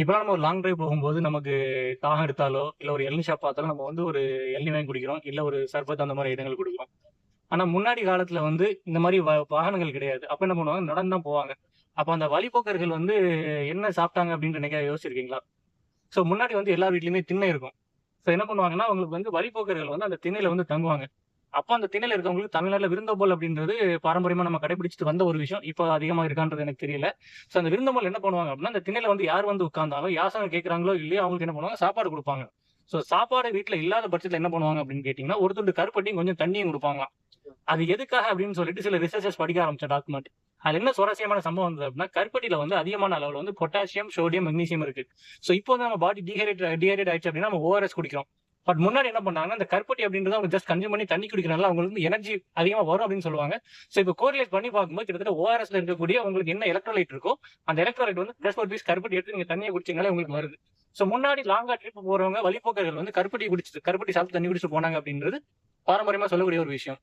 இப்போலாம் நம்ம ஒரு லாங் டிரைவ் போகும்போது நமக்கு தாகம் எடுத்தாலோ இல்லை ஒரு இளநீ ஷாப் பார்த்தாலும் நம்ம வந்து ஒரு இளநீ வாங்கி குடிக்கிறோம் இல்ல ஒரு சர்பத் அந்த மாதிரி இடங்கள் குடிக்கிறோம். ஆனா முன்னாடி காலத்துல வந்து இந்த மாதிரி வாகனங்கள் கிடையாது. அப்ப என்ன பண்ணுவாங்க? நடந்து தான் போவாங்க. அப்ப அந்த வழிபோக்கர்கள் வந்து என்ன சாப்பிட்டாங்க அப்படின்னு நினைக்க யோசிச்சிருக்கீங்களா? சோ முன்னாடி வந்து எல்லா வீட்லையுமே திண்ணை இருக்கும். சோ என்ன பண்ணுவாங்கன்னா அவங்களுக்கு வந்து வழிபோக்கர்கள் வந்து அந்த திண்ணையில வந்து தங்குவாங்க. அப்ப அந்த திணையில இருக்கவங்களுக்கு தமிழ்நாட்டுல விருந்தோம்பல் அப்படின்றது பாரம்பரியமா நம்ம கடைபிடிச்சிட்டு வந்த ஒரு விஷயம். இப்போ அதிகமா இருக்கான்றது எனக்கு தெரியல. சோ அந்த விருந்தோம்பல் என்ன பண்ணுவாங்க அப்படின்னா அந்த திணையில வந்து யார் வந்து உட்காந்தாலும் யாசகம் கேட்குறாங்களோ இல்லையோ அவங்களுக்கு என்ன பண்ணுவாங்க? சாப்பாடு கொடுப்பாங்க. சோ சாப்பாடு வீட்ல இல்லாத பட்சத்துல என்ன பண்ணுவாங்க அப்படின்னு கேட்டிங்கன்னா ஒரு துண்டு கருப்பட்டியும் கொஞ்சம் தண்ணியும் கொடுப்பாங்களாம். அது எதுக்காக அப்படின்னு சொல்லிட்டு சில ரிசர்ச்சஸ் படிக்க ஆரம்பிச்ச டாக்குமெண்ட் அது என்ன சுவாரஸ்யமான சம்பவம் வந்தது அப்படின்னா கருப்பட்டியில வந்து அதிகமான அளவில் வந்து பொட்டாசியம் சோடியம் மெக்னீசியம் இருக்கு. சோ இப்போ வந்து நம்ம பாடி டிஹைட்ரேட் டிஹைட்ரேட் ஆயிடுச்சு அப்படின்னா நம்ம ஓஆர்எஸ் குடிக்கிறோம். பட் முன்னாடி என்ன பண்ணாங்கன்னா அந்த கருப்பட்டி அப்படின்றத அவங்க ஜஸ்ட் கன்சியூம் பண்ணி தண்ணி குடிக்கிறனால அவங்களுக்கு வந்து எனர்ஜி அதிகமாக வரும் அப்படின்னு சொல்லுவாங்க. ஸோ இப்போ கோரிலேட் பண்ணி பார்க்கும்போது கிட்டத்தட்ட ஓஆர்எஸ்ல இருக்கக்கூடிய உங்களுக்கு என்ன எலக்ட்ரோலைட் இருக்கோ அந்த எலக்ட்ரோலைட் வந்து ஜஸ்ட் ஒரு பீஸ் கருப்பட்டி எடுத்து நீங்க தண்ணியை குடிச்சிங்களே உங்களுக்கு வருது. ஸோ முன்னாடி லாங்கா ட்ரிப் போறவங்க வழிபோக்கர்கள் வந்து கருப்பட்டி குடிச்சிட்டு கருப்பட்டி சாப்பிட்டு தண்ணி குடிச்சிட்டு போனாங்க அப்படின்றது பாரம்பரியமா சொல்லக்கூடிய ஒரு விஷயம்.